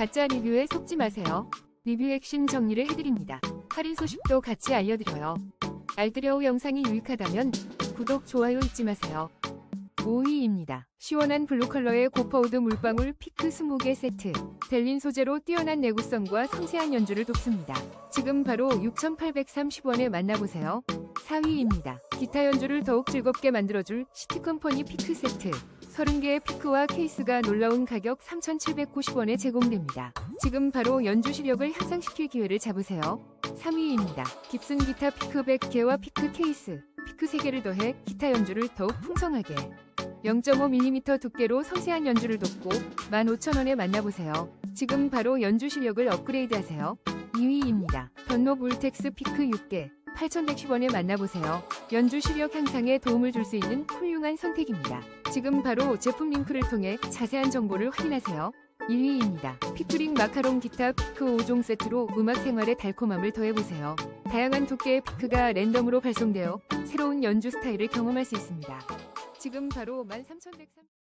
가짜 리뷰에 속지 마세요. 리뷰 핵심 정리를 해드립니다. 할인 소식도 같이 알려드려요. 알뜰여우 영상이 유익하다면 구독, 좋아요 잊지 마세요. 5위입니다. 시원한 블루 컬러의 고퍼우드 물방울 피크 20개 세트. 델린 소재로 뛰어난 내구성과 섬세한 연주를 돕습니다. 지금 바로 6,830원에 만나보세요. 4위입니다. 기타 연주를 더욱 즐겁게 만들어줄 시티컴퍼니 피크 세트. 30개의 피크와 케이스가 놀라운 가격 3,790원에 제공됩니다. 지금 바로 연주 실력을 향상시킬 기회를 잡으세요. 3위입니다. 깁슨 기타 피크 100개와 피크 케이스, 피크 3개를 더해 기타 연주를 더욱 풍성하게 0.5mm 두께로 섬세한 연주를 돕고 15,000원에 만나보세요. 지금 바로 연주 실력을 업그레이드하세요. 2위입니다. 던노 울텍스 피크 6개 8,110원에 만나보세요. 연주 실력 향상에 도움을 줄 수 있는 훌륭한 선택입니다. 지금 바로 제품 링크를 통해 자세한 정보를 확인하세요. 1위입니다. 피크링 마카롱 기타 피크 5종 세트로 음악 생활의 달콤함을 더해보세요. 다양한 두께의 피크가 랜덤으로 발송되어 새로운 연주 스타일을 경험할 수 있습니다. 지금 바로 13,103